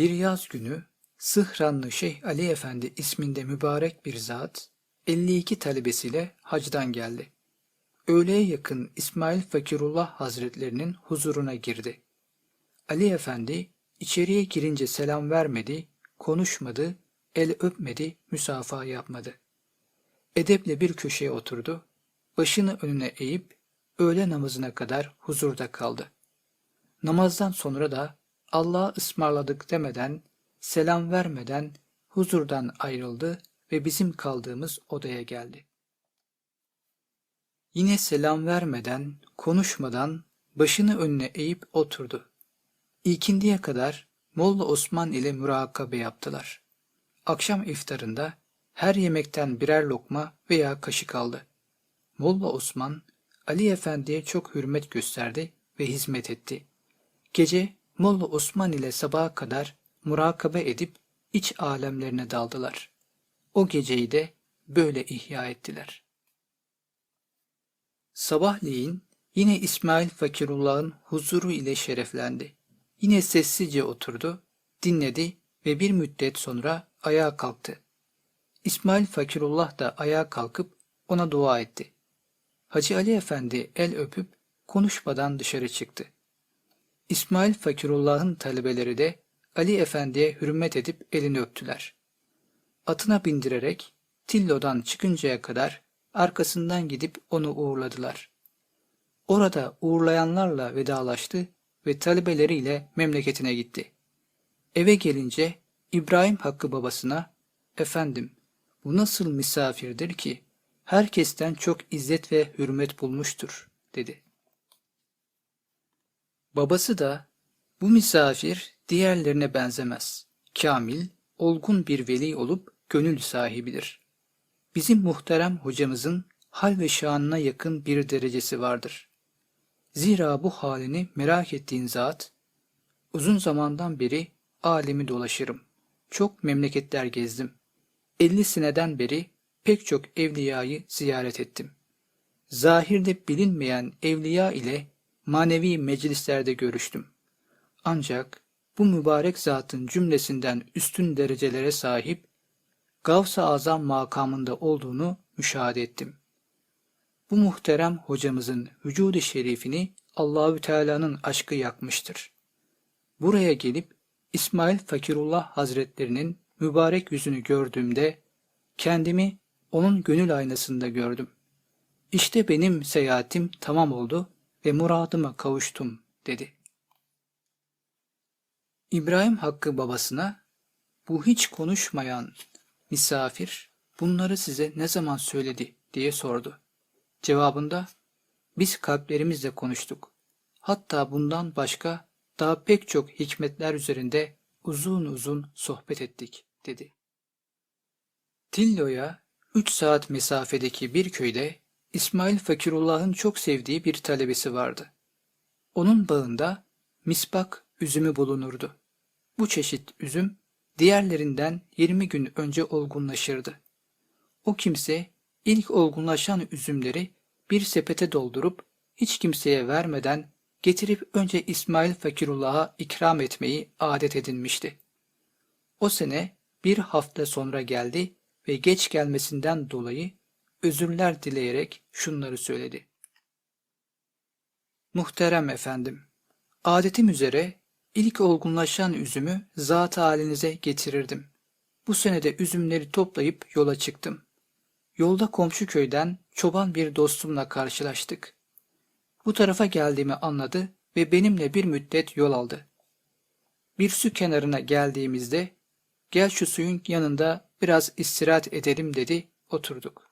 Bir yaz günü Sıhranlı Şeyh Ali Efendi isminde mübarek bir zat 52 talebesiyle hacdan geldi. Öğleye yakın İsmail Fakirullah Hazretlerinin huzuruna girdi. Ali Efendi içeriye girince selam vermedi, konuşmadı, el öpmedi, müsafaha yapmadı. Edeple bir köşeye oturdu, başını önüne eğip öğle namazına kadar huzurda kaldı. Namazdan sonra da Allah'a ısmarladık demeden, selam vermeden huzurdan ayrıldı ve bizim kaldığımız odaya geldi. Yine selam vermeden, konuşmadan başını önüne eğip oturdu. İkindiye kadar Molla Osman ile mürakabe yaptılar. Akşam iftarında her yemekten birer lokma veya kaşık aldı. Molla Osman, Ali Efendi'ye çok hürmet gösterdi ve hizmet etti. Gece Molla Osman ile sabaha kadar murakabe edip iç alemlerine daldılar. O geceyi de böyle ihya ettiler. Sabahleyin yine İsmail Fakirullah'ın huzuru ile şereflendi. Yine sessizce oturdu, dinledi ve bir müddet sonra ayağa kalktı. İsmail Fakirullah da ayağa kalkıp ona dua etti. Hacı Ali Efendi el öpüp konuşmadan dışarı çıktı. İsmail Fakirullah'ın talebeleri de Ali Efendi'ye hürmet edip elini öptüler. Atına bindirerek Tillo'dan çıkıncaya kadar arkasından gidip onu uğurladılar. Orada uğurlayanlarla vedalaştı ve talebeleriyle memleketine gitti. Eve gelince İbrahim Hakkı babasına, efendim bu nasıl misafirdir ki herkesten çok izzet ve hürmet bulmuştur, dedi. Babası da, bu misafir diğerlerine benzemez. Kamil, olgun bir veli olup gönül sahibidir. Bizim muhterem hocamızın hal ve şanına yakın bir derecesi vardır. Zira bu halini merak ettiğin zat, uzun zamandan beri alemi dolaşırım. Çok memleketler gezdim. Elli seneden beri pek çok evliyayı ziyaret ettim. Zahirde bilinmeyen evliya ile manevi meclislerde görüştüm. Ancak bu mübarek zatın cümlesinden üstün derecelere sahip Gavs-ı Azam makamında olduğunu müşahede ettim. Bu muhterem hocamızın vücudu şerifini Allahü Teala'nın aşkı yakmıştır. Buraya gelip İsmail Fakirullah Hazretlerinin mübarek yüzünü gördüğümde kendimi onun gönül aynasında gördüm. İşte benim seyahatim tamam oldu ve muradıma kavuştum dedi. İbrahim Hakkı babasına bu hiç konuşmayan misafir bunları size ne zaman söyledi diye sordu. Cevabında biz kalplerimizle konuştuk. Hatta bundan başka daha pek çok hikmetler üzerinde uzun uzun sohbet ettik dedi. Tillo'ya üç saat mesafedeki bir köyde İsmail Fakirullah'ın çok sevdiği bir talebesi vardı. Onun bağında misbak üzümü bulunurdu. Bu çeşit üzüm diğerlerinden 20 gün önce olgunlaşırdı. O kimse ilk olgunlaşan üzümleri bir sepete doldurup hiç kimseye vermeden getirip önce İsmail Fakirullah'a ikram etmeyi adet edinmişti. O sene bir hafta sonra geldi ve geç gelmesinden dolayı özürler dileyerek şunları söyledi. Muhterem efendim, adetim üzere ilk olgunlaşan üzümü zat halinize getirirdim. Bu senede üzümleri toplayıp yola çıktım. Yolda komşu köyden çoban bir dostumla karşılaştık. Bu tarafa geldiğimi anladı ve benimle bir müddet yol aldı. Bir su kenarına geldiğimizde gel şu suyun yanında biraz istirahat edelim dedi, oturduk.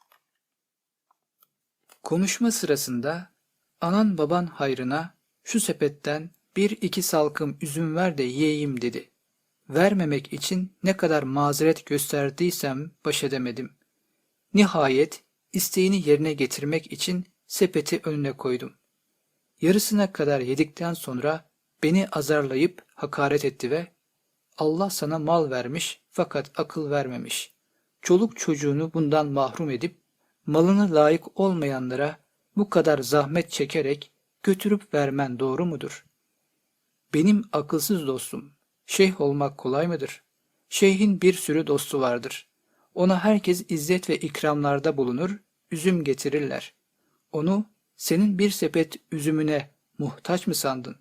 Konuşma sırasında anan baban hayrına şu sepetten bir iki salkım üzüm ver de yiyeyim dedi. Vermemek için ne kadar mazeret gösterdiysem baş edemedim. Nihayet isteğini yerine getirmek için sepeti önüne koydum. Yarısına kadar yedikten sonra beni azarlayıp hakaret etti ve Allah sana mal vermiş fakat akıl vermemiş. Çoluk çocuğunu bundan mahrum edip malını layık olmayanlara bu kadar zahmet çekerek götürüp vermen doğru mudur? Benim akılsız dostum, Şeyh olmak kolay mıdır? Şeyhin bir sürü dostu vardır. Ona herkes izzet ve ikramlarda bulunur, üzüm getirirler. Onu senin bir sepet üzümüne muhtaç mı sandın?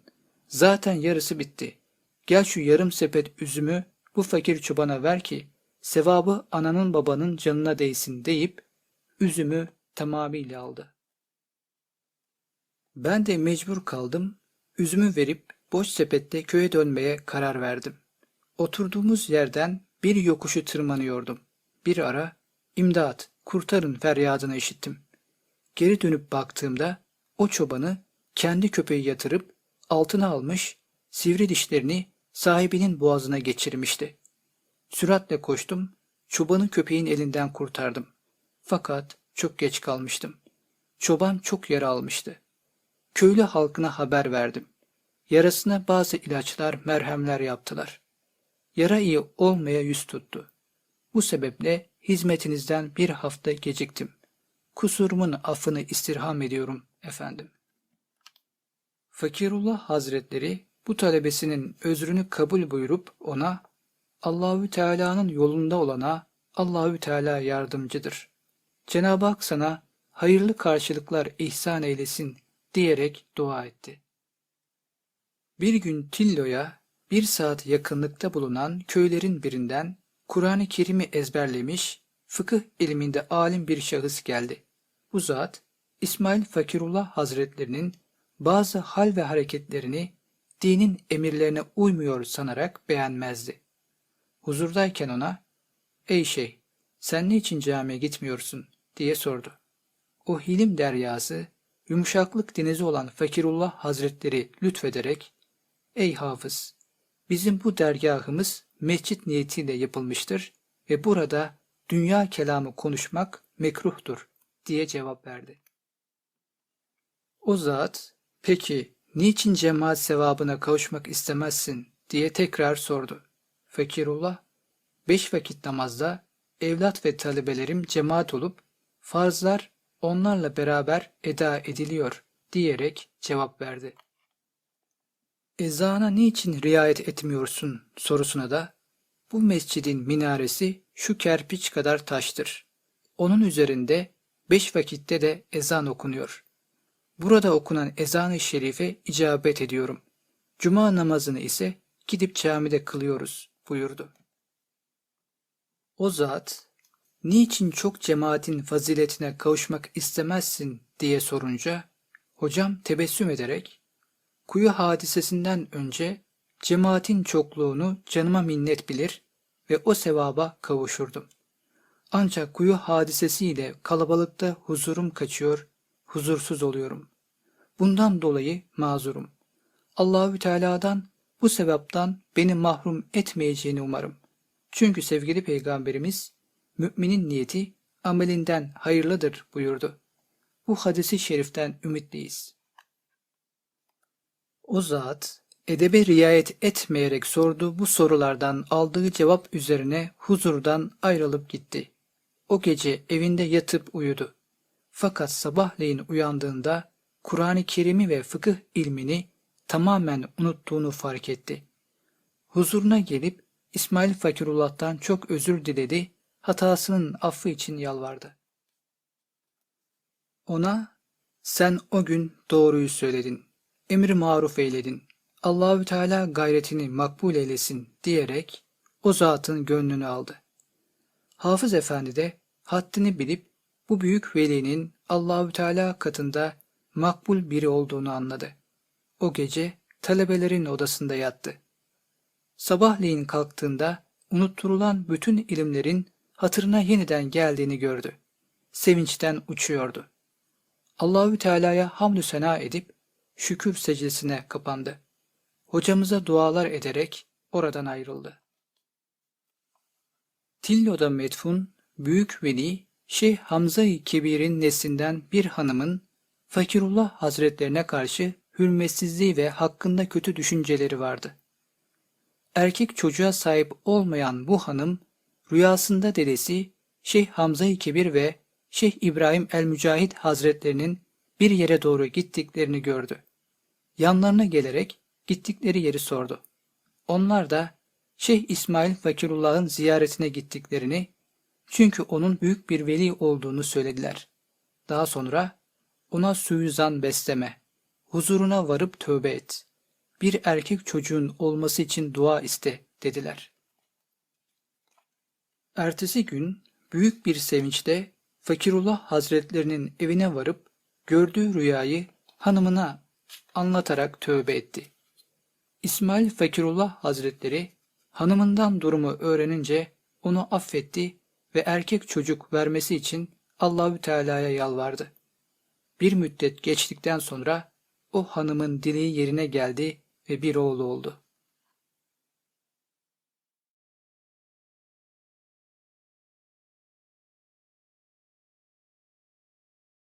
Zaten yarısı bitti. Gel şu yarım sepet üzümü bu fakir çobana ver ki sevabı ananın babanın canına değsin deyip üzümü tamamıyla aldı. Ben de mecbur kaldım. Üzümü verip boş sepette köye dönmeye karar verdim. Oturduğumuz yerden bir yokuşu tırmanıyordum. Bir ara imdat, kurtarın feryadını işittim. Geri dönüp baktığımda o çobanı kendi köpeği yatırıp altına almış, sivri dişlerini sahibinin boğazına geçirmişti. Süratle koştum, çobanı köpeğin elinden kurtardım. Fakat çok geç kalmıştım. Çoban çok yara almıştı. Köylü halkına haber verdim. Yarasına bazı ilaçlar, merhemler yaptılar. Yara iyi olmaya yüz tuttu. Bu sebeple hizmetinizden bir hafta geciktim. Kusurumun affını istirham ediyorum efendim. Fakirullah Hazretleri bu talebesinin özrünü kabul buyurup ona Allahü Teala'nın yolunda olana Allahü Teala yardımcıdır. Cenab-ı Hak sana hayırlı karşılıklar ihsan eylesin diyerek dua etti. Bir gün Tillo'ya bir saat yakınlıkta bulunan köylerin birinden Kur'an-ı Kerim'i ezberlemiş, fıkıh ilminde alim bir şahıs geldi. Bu zat, İsmail Fakirullah Hazretlerinin bazı hal ve hareketlerini dinin emirlerine uymuyor sanarak beğenmezdi. Huzurdayken ona, ''Ey şey, sen niçin camiye gitmiyorsun?'' Diye sordu. O hilim deryası, yumuşaklık denizi olan Fakirullah Hazretleri lütfederek, ''Ey hafız, bizim bu dergahımız mescit niyetiyle yapılmıştır ve burada dünya kelamı konuşmak mekruhtur.'' diye cevap verdi. O zat, peki niçin cemaat sevabına kavuşmak istemezsin diye tekrar sordu. Fakirullah, beş vakit namazda evlat ve talebelerim cemaat olup farzlar onlarla beraber eda ediliyor diyerek cevap verdi. Ezana niçin riayet etmiyorsun sorusuna da bu mescidin minaresi şu kerpiç kadar taştır. Onun üzerinde beş vakitte de ezan okunuyor. Burada okunan ezan-ı şerife icabet ediyorum. Cuma namazını ise gidip camide kılıyoruz buyurdu. O zat, niçin çok cemaatin faziletine kavuşmak istemezsin diye sorunca, hocam tebessüm ederek, kuyu hadisesinden önce cemaatin çokluğunu canıma minnet bilir ve o sevaba kavuşurdum. Ancak kuyu hadisesiyle kalabalıkta huzurum kaçıyor, huzursuz oluyorum. Bundan dolayı mazurum. Allahü Teala'dan bu sebepten beni mahrum etmeyeceğini umarım. Çünkü sevgili peygamberimiz müminin niyeti amelinden hayırlıdır buyurdu. Bu hadisi şeriften ümitliyiz. O zat edebe riayet etmeyerek sorduğu bu sorulardan aldığı cevap üzerine huzurdan ayrılıp gitti. O gece evinde yatıp uyudu. Fakat sabahleyin uyandığında Kur'an-ı Kerim'i ve fıkıh ilmini tamamen unuttuğunu fark etti. Huzuruna gelip İsmail Fakirullah'tan çok özür diledi, hatasının affı için yalvardı. Ona, sen o gün doğruyu söyledin, emri maruf eyledin, Allahü Teala gayretini makbul eylesin diyerek o zatın gönlünü aldı. Hafız Efendi de haddini bilip bu büyük velinin Allahü Teala katında makbul biri olduğunu anladı. O gece talebelerin odasında yattı. Sabahleyin kalktığında unutturulan bütün ilimlerin hatırına yeniden geldiğini gördü. Sevinçten uçuyordu. Allahü Teala'ya hamdü sena edip şükür secdesine kapandı. Hocamıza dualar ederek oradan ayrıldı. Tillo'da metfun, büyük veli Şeyh Hamza-i Kebir'in neslinden bir hanımın Fakirullah Hazretlerine karşı hürmetsizliği ve hakkında kötü düşünceleri vardı. Erkek çocuğa sahip olmayan bu hanım rüyasında dedesi Şeyh Hamza-i Kebir ve Şeyh İbrahim el-Mücahit Hazretlerinin bir yere doğru gittiklerini gördü. Yanlarına gelerek gittikleri yeri sordu. Onlar da Şeyh İsmail Fakirullah'ın ziyaretine gittiklerini, çünkü onun büyük bir veli olduğunu söylediler. Daha sonra ona suizan besleme, huzuruna varıp tövbe et, bir erkek çocuğun olması için dua iste dediler. Ertesi gün büyük bir sevinçle Fakirullah Hazretlerinin evine varıp gördüğü rüyayı hanımına anlatarak tövbe etti. İsmail Fakirullah Hazretleri hanımından durumu öğrenince onu affetti ve erkek çocuk vermesi için Allahü Teala'ya yalvardı. Bir müddet geçtikten sonra o hanımın dileği yerine geldi ve bir oğlu oldu.